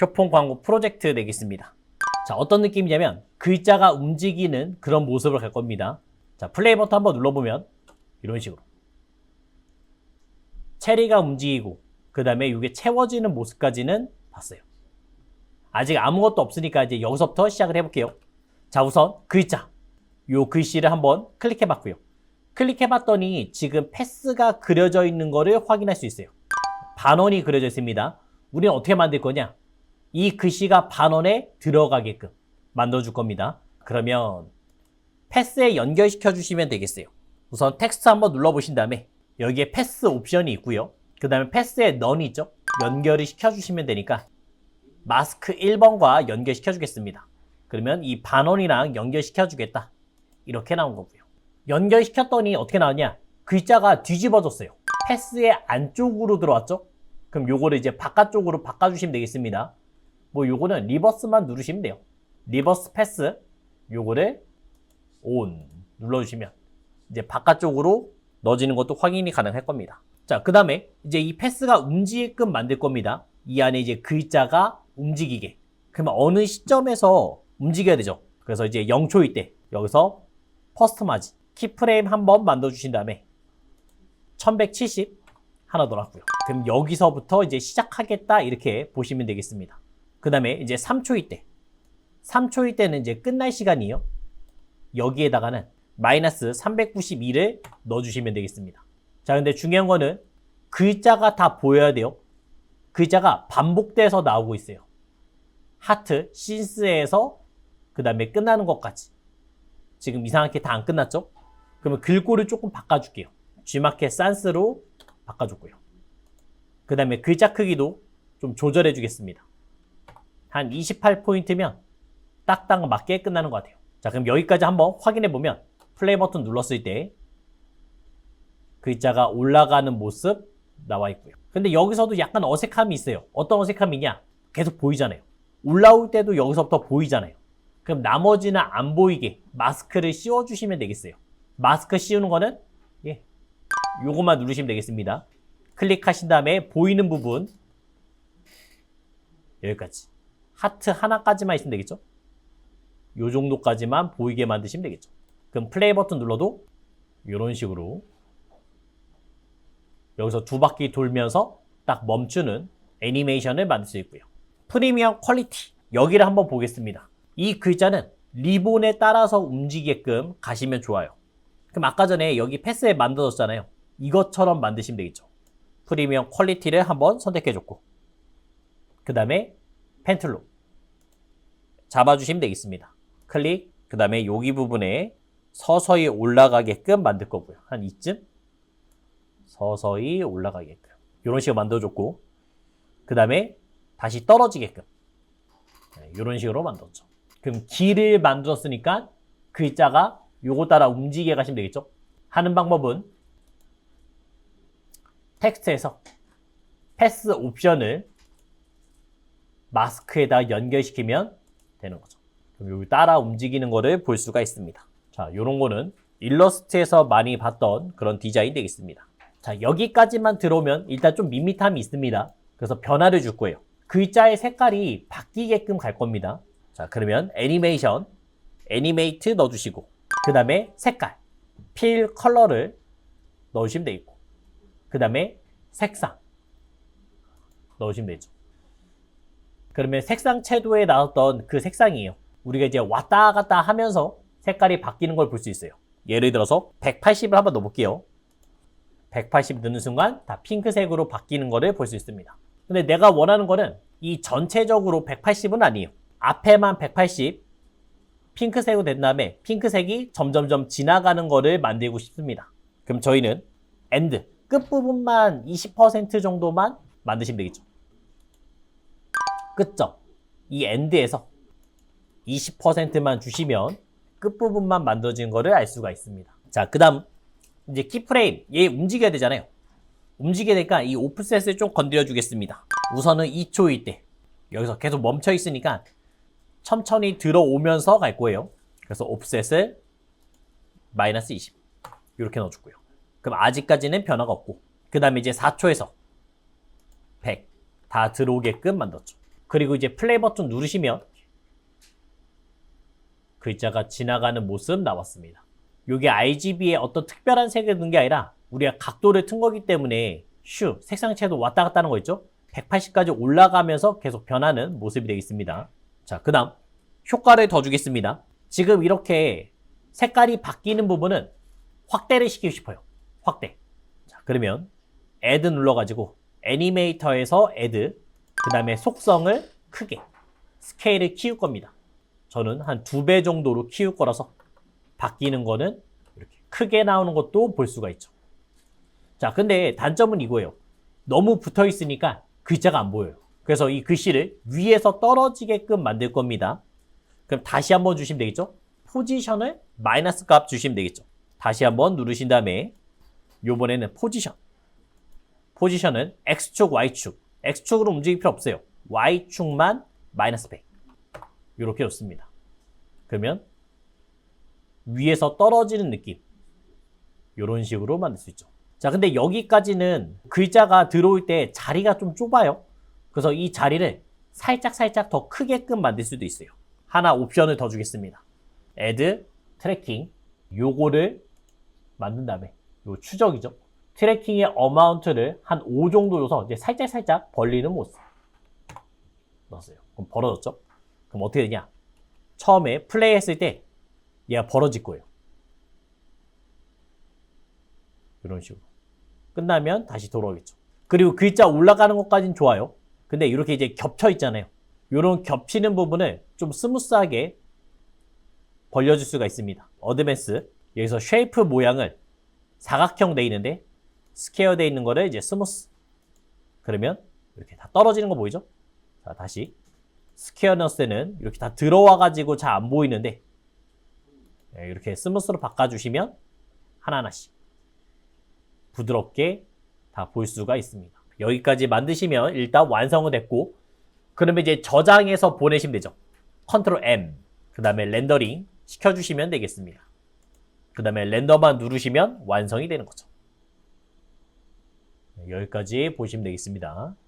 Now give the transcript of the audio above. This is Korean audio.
쇼폰 광고 프로젝트 되겠습니다. 자, 어떤 느낌이냐면 글자가 움직이는 그런 모습을 갈 겁니다. 자, 플레이 버튼 한번 눌러보면 이런 식으로 체리가 움직이고 그 다음에 이게 채워지는 모습까지는 봤어요. 아직 아무것도 없으니까 이제 여기서부터 시작을 해볼게요. 자, 우선 글자. 요 글씨를 한번 클릭해 봤고요. 클릭해 봤더니 지금 패스가 그려져 있는 거를 확인할 수 있어요. 반원이 그려져 있습니다. 우리는 어떻게 만들 거냐? 이 글씨가 반원에 들어가게끔 만들어 줄 겁니다. 그러면 패스에 연결시켜 주시면 되겠어요. 우선 텍스트 한번 눌러 보신 다음에 여기에 패스 옵션이 있고요. 그 다음에 패스에 넌이 있죠? 연결을 시켜 주시면 되니까 마스크 1번과 연결시켜 주겠습니다. 그러면 이 반원이랑 연결시켜 주겠다. 이렇게 나온 거고요. 연결시켰더니 어떻게 나왔냐? 글자가 뒤집어졌어요. 패스의 안쪽으로 들어왔죠? 그럼 요거를 이제 바깥쪽으로 바꿔주시면 되겠습니다. 뭐 요거는 리버스만 누르시면 돼요. 리버스 패스 요거를 온 눌러주시면 이제 바깥쪽으로 넣어지는 것도 확인이 가능할 겁니다. 자, 그 다음에 이제 이 패스가 움직이게끔 만들 겁니다. 이 안에 이제 글자가 움직이게. 그러면 어느 시점에서 움직여야 되죠. 그래서 이제 0초일 때 여기서 퍼스트 마진 키프레임 한 번 만들어 주신 다음에 1170 하나 넣어놨고요. 그럼 여기서부터 이제 시작하겠다 이렇게 보시면 되겠습니다. 그 다음에 이제 3초일 때 3초일 때는 이제 끝날 시간이에요. 여기에다가는 마이너스 392를 넣어주시면 되겠습니다. 자, 근데 중요한 거는 글자가 다 보여야 돼요. 글자가 반복돼서 나오고 있어요. 하트, 신스에서 그 다음에 끝나는 것까지. 지금 이상하게 다 안 끝났죠? 그러면 글꼴을 조금 바꿔줄게요. G마켓 산스로 바꿔줬고요. 그 다음에 글자 크기도 좀 조절해 주겠습니다. 한 28포인트면 딱딱 맞게 끝나는 것 같아요. 자, 그럼 여기까지 한번 확인해 보면 플레이 버튼 눌렀을 때 글자가 올라가는 모습 나와 있고요. 근데 여기서도 약간 어색함이 있어요. 어떤 어색함이냐? 계속 보이잖아요. 올라올 때도 여기서부터 보이잖아요. 그럼 나머지는 안 보이게 마스크를 씌워주시면 되겠어요. 마스크 씌우는 거는 예, 요것만 누르시면 되겠습니다. 클릭하신 다음에 보이는 부분 여기까지 하트 하나까지만 있으면 되겠죠? 요 정도까지만 보이게 만드시면 되겠죠. 그럼 플레이 버튼 눌러도 이런 식으로 여기서 두 바퀴 돌면서 딱 멈추는 애니메이션을 만들 수 있고요. 프리미엄 퀄리티 여기를 한번 보겠습니다. 이 글자는 리본에 따라서 움직이게끔 가시면 좋아요. 그럼 아까 전에 여기 패스에 만들었잖아요. 이것처럼 만드시면 되겠죠. 프리미엄 퀄리티를 한번 선택해줬고 그 다음에 펜틀로 잡아주시면 되겠습니다. 클릭 그 다음에 여기 부분에 서서히 올라가게끔 만들 거고요. 한 이쯤 서서히 올라가게끔 이런 식으로 만들어줬고 그 다음에 다시 떨어지게끔 이런 식으로 만들었죠. 그럼 길을 만들었으니까 글자가 요거 따라 움직여 가시면 되겠죠. 하는 방법은 텍스트에서 패스 옵션을 마스크에다 연결시키면 되는 거죠. 그럼 여기 따라 움직이는 거를 볼 수가 있습니다. 자, 요런 거는 일러스트에서 많이 봤던 그런 디자인 되겠습니다. 자, 여기까지만 들어오면 일단 좀 밋밋함이 있습니다. 그래서 변화를 줄 거예요. 글자의 색깔이 바뀌게끔 갈 겁니다. 자, 그러면 애니메이션, 애니메이트 넣어주시고, 그 다음에 색깔, 필 컬러를 넣으시면 되겠고, 그 다음에 색상 넣으시면 되죠. 그러면 색상 채도에 나왔던 그 색상이에요. 우리가 이제 왔다 갔다 하면서 색깔이 바뀌는 걸 볼 수 있어요. 예를 들어서 180을 한번 넣어볼게요. 180 넣는 순간 다 핑크색으로 바뀌는 거를 볼 수 있습니다. 근데 내가 원하는 거는 이 전체적으로 180은 아니에요. 앞에만 180 핑크색으로 된 다음에 핑크색이 점점점 지나가는 거를 만들고 싶습니다. 그럼 저희는 엔드 끝부분만 20% 정도만 만드시면 되겠죠. 끝점 이 엔드에서 20%만 주시면 끝부분만 만들어진 거를 알 수가 있습니다. 자, 그 다음 이제 키프레임 얘 움직여야 되잖아요. 움직여야 되니까 이 오프셋을 좀 건드려 주겠습니다. 우선은 2초일 때 여기서 계속 멈춰 있으니까 천천히 들어오면서 갈 거예요. 그래서 오프셋을 마이너스 20 이렇게 넣어주고요. 그럼 아직까지는 변화가 없고 그 다음에 이제 4초에서 100 다 들어오게끔 만들었죠. 그리고 이제 플레이 버튼 누르시면 글자가 지나가는 모습 나왔습니다. 이게 RGB에 어떤 특별한 색을 넣은 게 아니라 우리가 각도를 튼 거기 때문에 슈 색상체도 왔다 갔다 하는 거 있죠? 180까지 올라가면서 계속 변하는 모습이 되겠습니다. 자, 그 다음 효과를 더 주겠습니다. 지금 이렇게 색깔이 바뀌는 부분은 확대를 시키고 싶어요. 확대. 자, 그러면 add 눌러가지고 애니메이터에서 add 그 다음에 속성을 크게 스케일을 키울 겁니다. 저는 한 두 배 정도로 키울 거라서 바뀌는 거는 이렇게 크게 나오는 것도 볼 수가 있죠. 자, 근데 단점은 이거예요. 너무 붙어 있으니까 글자가 안 보여요. 그래서 이 글씨를 위에서 떨어지게끔 만들 겁니다. 그럼 다시 한번 주시면 되겠죠? 포지션을 마이너스 값 주시면 되겠죠? 다시 한번 누르신 다음에 요번에는 포지션. 포지션은 X축, Y축. X축으로 움직일 필요 없어요. Y축만 마이너스 100. 이렇게 좋습니다. 그러면 위에서 떨어지는 느낌. 이런 식으로 만들 수 있죠. 자, 근데 여기까지는 글자가 들어올 때 자리가 좀 좁아요. 그래서 이 자리를 살짝 살짝 더 크게끔 만들 수도 있어요. 하나 옵션을 더 주겠습니다. add 트래킹 요거를 만든 다음에 요 추적이죠. 트래킹의 어마운트를 한 5 정도 줘서 이제 살짝 살짝 벌리는 모습 넣었어요. 그럼 벌어졌죠? 그럼 어떻게 되냐? 처음에 플레이 했을 때 얘가 벌어질 거예요. 이런 식으로. 끝나면 다시 돌아오겠죠. 그리고 글자 올라가는 것까지는 좋아요. 근데 이렇게 이제 겹쳐 있잖아요. 이런 겹치는 부분을 좀 스무스하게 벌려줄 수가 있습니다. 어드밴스 여기서 쉐이프 모양을 사각형 돼 있는데 스퀘어 돼 있는 거를 이제 스무스 그러면 이렇게 다 떨어지는 거 보이죠? 자 다시 스퀘어너스는 이렇게 다 들어와 가지고 잘 안 보이는데 네, 이렇게 스무스로 바꿔주시면 하나하나씩 부드럽게 다 볼 수가 있습니다. 여기까지 만드시면 일단 완성은 됐고 그러면 이제 저장해서 보내시면 되죠. 컨트롤 M 그 다음에 렌더링 시켜주시면 되겠습니다. 그 다음에 렌더만 누르시면 완성이 되는 거죠. 네, 여기까지 보시면 되겠습니다.